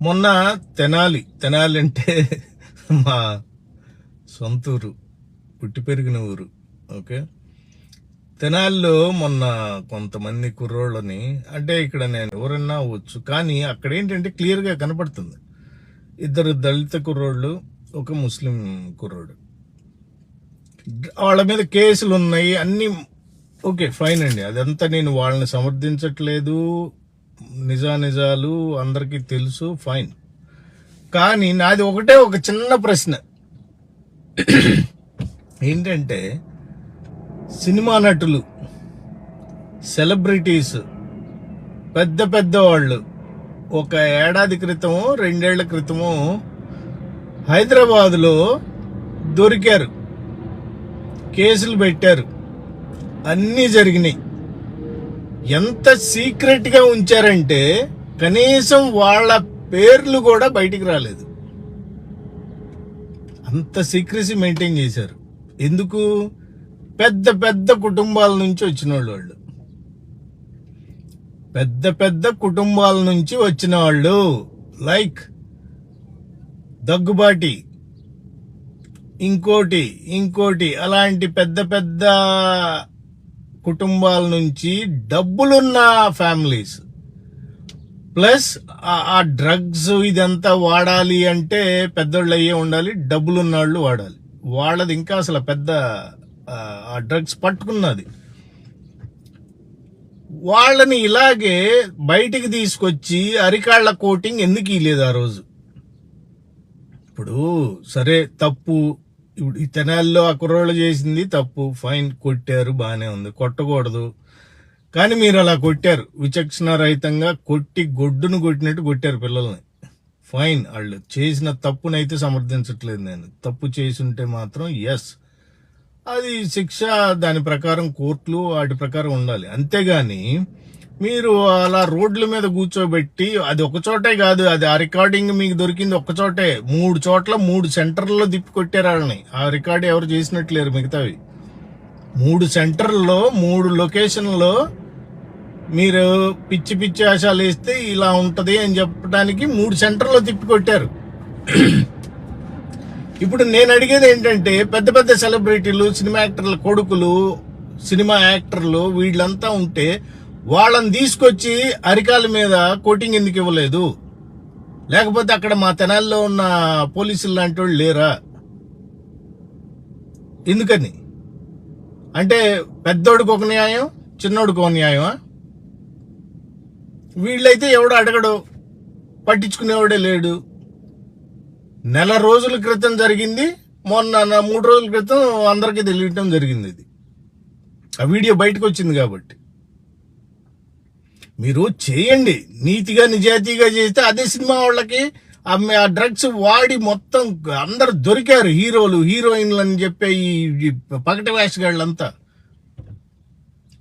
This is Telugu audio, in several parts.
మొన్న తెనాలి తెనాలి అంటే మా సొంత ఊరు పుట్టి పెరిగిన ఊరు ఓకే? తెనాలిలో మొన్న కొంతమంది కుర్రోళ్ళని అంటే ఇక్కడ నేను ఎవరన్నా అవ్వచ్చు కానీ అక్కడ ఏంటంటే క్లియర్గా కనపడుతుంది. ఇద్దరు దళిత కుర్రోళ్ళు ఒక ముస్లిం కుర్రోడు. వాళ్ళ మీద కేసులు ఉన్నాయి అన్నీ ఓకే ఫైన్ అండి. అదంతా నేను వాళ్ళని సమర్థించట్లేదు. నిజానిజాలు అందరికీ తెలుసు ఫైన్ కానీ నాది ఒకటే ఒక చిన్న ప్రశ్న. ఏంటంటే సినిమా నటులు సెలబ్రిటీస్ పెద్ద పెద్ద వాళ్ళు ఒక ఏడాది క్రితము రెండేళ్ళ క్రితము హైదరాబాదులో దొరికారు. కేసులు పెట్టారు. అన్నీ జరిగినాయి. ఎంత సీక్రెట్గా ఉంచారంటే కనీసం వాళ్ళ పేర్లు కూడా బయటికి రాలేదు. అంత సీక్రసీ మెయింటైన్ చేశారు. ఎందుకు? పెద్ద పెద్ద కుటుంబాల నుంచి వచ్చిన వాళ్ళు. వాళ్ళు పెద్ద పెద్ద కుటుంబాల నుంచి వచ్చిన వాళ్ళు లైక్ దగ్గుబాటి ఇంకోటి ఇంకోటి అలాంటి పెద్ద పెద్ద కుటుంబాల నుంచి డబ్బులున్న ఫ్యామిలీస్. ప్లస్ ఆ- డ్రగ్స్ ఇదంతా వాడాలి అంటే పెద్దోళ్ళు అయ్యే ఉండాలి డబ్బులున్న వాళ్ళు వాడాలి. వాళ్ళది ఇంకా అసలు పెద్ద ఆ, ఆ డ్రగ్స్ పట్టుకున్నది. వాళ్ళని ఇలాగే బయటికి తీసుకొచ్చి అరికాళ్ళ కోటింగ్ ఎందుకు ఇలేదు ఆ రోజు? ఇప్పుడు సరే తప్పు ఇప్పుడు ఈ తెనాల్లో ఆ కుర్రోళ్ళు చేసింది తప్పు. ఫైన్ కొట్టారు బాగానే ఉంది. కొట్టకూడదు. కానీ మీరు అలా కొట్టారు. విచక్షణ రహితంగా కొట్టి గొడ్డును కొట్టినట్టు కొట్టారు పిల్లల్ని. ఫైన్ వాళ్ళు చేసిన తప్పునైతే సమర్థించట్లేదు నేను. తప్పు చేసుంటే మాత్రం ఎస్ అది శిక్ష దాని ప్రకారం కోర్టులు వాటి ప్రకారం ఉండాలి. అంతేగాని మీరు అలా రోడ్ల మీద కూర్చోబెట్టి అది ఒక చోటే కాదు అది ఆ రికార్డింగ్ మీకు దొరికింది ఒక చోటే. మూడు చోట్ల మూడు సెంటర్లలో తిప్పి కొట్టారు వాళ్ళని. ఆ రికార్డు ఎవరు చేసినట్లేరు మిగతావి. మూడు సెంటర్లో మూడు లొకేషన్లో మీరు పిచ్చి పిచ్చి ఆశాలు వేస్తే ఇలా ఉంటుంది అని చెప్పడానికి మూడు సెంటర్లో తిప్పి కొట్టారు. ఇప్పుడు నేను అడిగేది ఏంటంటే పెద్ద పెద్ద సెలబ్రిటీలు సినిమా యాక్టర్ల కొడుకులు సినిమా యాక్టర్లు వీళ్ళంతా ఉంటే వాళ్ళని తీసుకొచ్చి అరికాల మీద కోటింగ్ ఎందుకు ఇవ్వలేదు? లేకపోతే అక్కడ మా తెనాల్లో ఉన్న పోలీసులు లాంటి వాళ్ళు లేరా? ఎందుకని? అంటే పెద్దోడికి ఒక న్యాయం చిన్నోడికి ఒక న్యాయమా? వీళ్ళైతే ఎవడు అడగడు? పట్టించుకునేవాడే లేడు. నెల రోజుల క్రితం జరిగింది మొన్న నా- మూడు రోజుల క్రితం అందరికీ తెలియటం జరిగింది ఇది. ఆ వీడియో బయటకు వచ్చింది కాబట్టి. మీరు చేయండి. నీతిగా నిజాయితీగా చేస్తే అదే సినిమా వాళ్ళకి ఆ డ్రగ్స్ వాడి మొత్తం అందరు దొరికారు. హీరోలు హీరోయిన్లు అని చెప్పే ఈ ఈ వేషగాళ్ళంతా.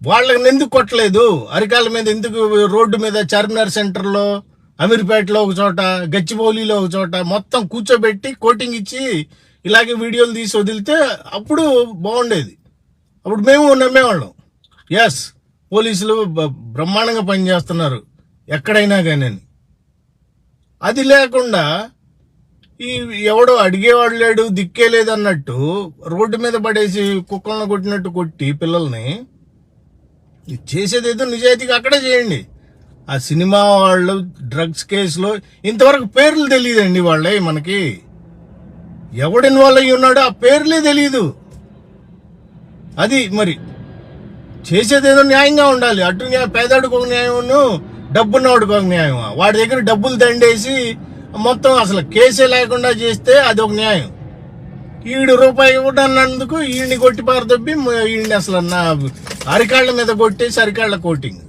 వాళ్ళని ఎందుకు కొట్టలేదు? అరికాల మీద ఎందుకు రోడ్డు మీద చార్మినార్ సెంటర్లో అమీర్పేటలో ఒక చోట గచ్చిబౌలిలో ఒక చోట మొత్తం కూర్చోబెట్టి కోటింగ్ ఇచ్చి ఇలాగే వీడియోలు తీసి వదిలితే అప్పుడు బాగుండేది. అప్పుడు మేము నమ్మేవాళ్ళం. ఎస్ పోలీసులు బ- బ్రహ్మాండంగా పనిచేస్తున్నారు ఎక్కడైనా కానీ అది లేకుండా ఈ ఎవడో అడిగేవాడు లేడు దిక్కే లేదన్నట్టు రోడ్డు మీద పడేసి కుక్కలను కొట్టినట్టు కొట్టి పిల్లల్ని చేసేది ఏదో నిజాయితీగా అక్కడే చేయండి. ఆ సినిమా వాళ్ళు డ్రగ్స్ కేసులో ఇంతవరకు పేర్లు తెలియదండి వాళ్ళే మనకి. ఎవడు ఇన్వాల్వ్ అయ్యి ఉన్నాడో ఆ పేర్లే తెలియదు అది మరి చేసేది ఏదో న్యాయంగా ఉండాలి. అటు న్యాయం పేదవాడికి ఒక న్యాయమును డబ్బున్నవాడికి ఒక న్యాయం వాడి దగ్గర డబ్బులు దండేసి మొత్తం అసలు కేసే లేకుండా చేస్తే అది ఒక న్యాయం. ఈడు రూపాయి ఇవ్వడన్నందుకు ఈయన్ని కొట్టి పారదబ్బి ఈయన్ని అసలు నా అరికాళ్ళ మీద కొట్టేసి అరికాళ్ళ కోటింగ్.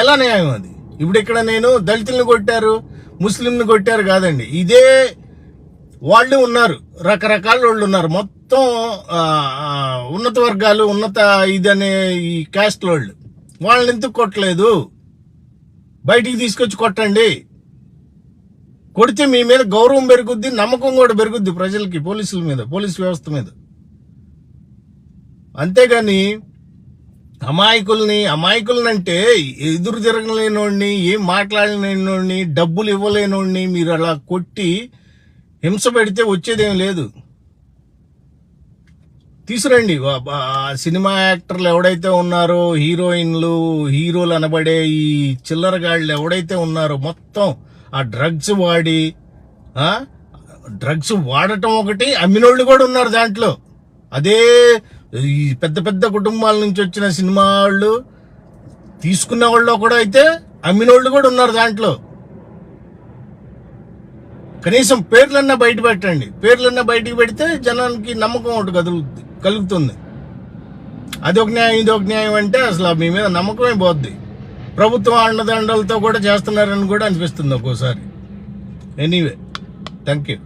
ఎలా న్యాయం అది? ఇప్పుడు ఇక్కడ నేను దళితుల్ని కొట్టారు ముస్లింని కొట్టారు కాదండి. ఇదే వాళ్ళు ఉన్నారు. రకరకాల వాళ్ళు ఉన్నారు. మొత్తం ఉన్నత వర్గాలు ఉన్నత ఇదనే ఈ క్యాస్ట్ వాళ్ళు. వాళ్ళని ఎందుకు కొట్టలేదు? బయటికి తీసుకొచ్చి కొట్టండి. కొడితే మీ మీద గౌరవం పెరుగుద్ది నమ్మకం కూడా పెరుగుద్ది ప్రజలకి పోలీసుల మీద పోలీస్ వ్యవస్థ మీద. అంతేగాని అమాయకుల్ని అమాయకులనంటే ఎదురు తిరగలేనోడిని ఏం మాట్లాడలేనోడిని డబ్బులు ఇవ్వలేనోడిని మీరు అలా కొట్టి హింస పెడితే వచ్చేదేం లేదు. తీసురండి సినిమా యాక్టర్లు ఎవడైతే ఉన్నారో హీరోయిన్లు హీరోలు అనబడే ఈ చిల్లరగాళ్ళు ఎవడైతే ఉన్నారో మొత్తం ఆ డ్రగ్స్ వాడి డ్రగ్స్ వాడటం ఒకటి అమ్మినోళ్ళు కూడా ఉన్నారు దాంట్లో. అదే ఈ పెద్ద పెద్ద కుటుంబాల నుంచి వచ్చిన సినిమా వాళ్ళు తీసుకున్న వాళ్ళు కూడా అయితే అమ్మినోళ్ళు కూడా ఉన్నారు దాంట్లో. కనీసం పేర్లన్నా బయట పెట్టండి. పేర్లన్నా బయటికి పెడితే జనానికి నమ్మకం ఒకటి కదులుతుంది కలుగుతుంది. అది ఒక న్యాయం ఇది ఒక న్యాయం అంటే అసలు మీ మీద నమ్మకమే పోద్ది. ప్రభుత్వం అండదండలతో కూడా చేస్తున్నారని కూడా అనిపిస్తుంది ఒక్కోసారి. Anyway thank you